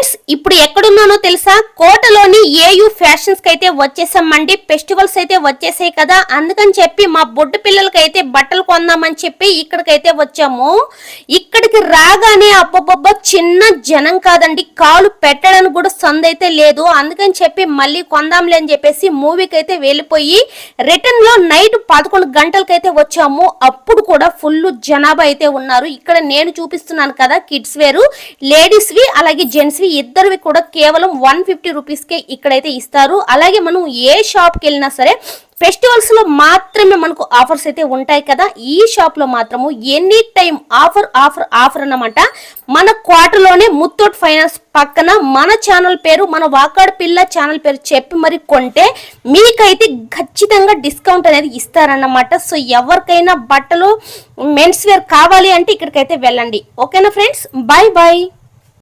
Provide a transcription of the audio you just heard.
Friends ఇప్పుడు ఎక్కడున్నానో తెలుసా? కోటలోని AU ఫ్యాషన్స్కి అయితే వచ్చేసామండి ఫెస్టివల్స్ అయితే వచ్చేసాయి కదా. అందుకని చెప్పి మా బొడ్డు పిల్లలకైతే బట్టలు కొందామని చెప్పి ఇక్కడికైతే వచ్చాము. ఇక్కడికి రాగానే అబ్బబ్బబ్బ చిన్న జనం కాదండి. కాలు పెట్టడానికి కూడా సంద అయితే లేదు. అందుకని చెప్పి మళ్ళీ కొందాంలే అని చెప్పేసి మూవీకి అయితే వెళ్ళిపోయి రిటర్న్లో నైట్ పదకొండు గంటలకైతే వచ్చాము. అప్పుడు కూడా ఫుల్ జనాభా అయితే ఉన్నారు. ఇక్కడ నేను చూపిస్తున్నాను కదా కిడ్స్ వేరు లేడీస్ వి అలాగే జెంట్స్ వి ఇద్దరివి కూడా కేవలం వన్ ఫిఫ్టీ రూపీస్కే ఇక్కడైతే ఇస్తారు. అలాగే మనం ఏ షాప్కి వెళ్ళినా సరే ఫెస్టివల్స్లో మాత్రమే మనకు ఆఫర్స్ అయితే ఉంటాయి కదా. ఈ షాప్లో మాత్రము any time offer offer offer అన్నమాట. మన క్వార్టర్లోనే ముత్తూట్ ఫైనాన్స్ పక్కన మన ఛానల్ పేరు మన వాకాడు పిల్ల ఛానల్ పేరు చెప్పి మరి కొంటే మీకైతే ఖచ్చితంగా డిస్కౌంట్ అనేది ఇస్తారన్నమాట. సో ఎవరికైనా బట్టలు మెన్స్ వేర్ కావాలి అంటే ఇక్కడికైతే వెళ్ళండి. ఓకేనా ఫ్రెండ్స్? Bye bye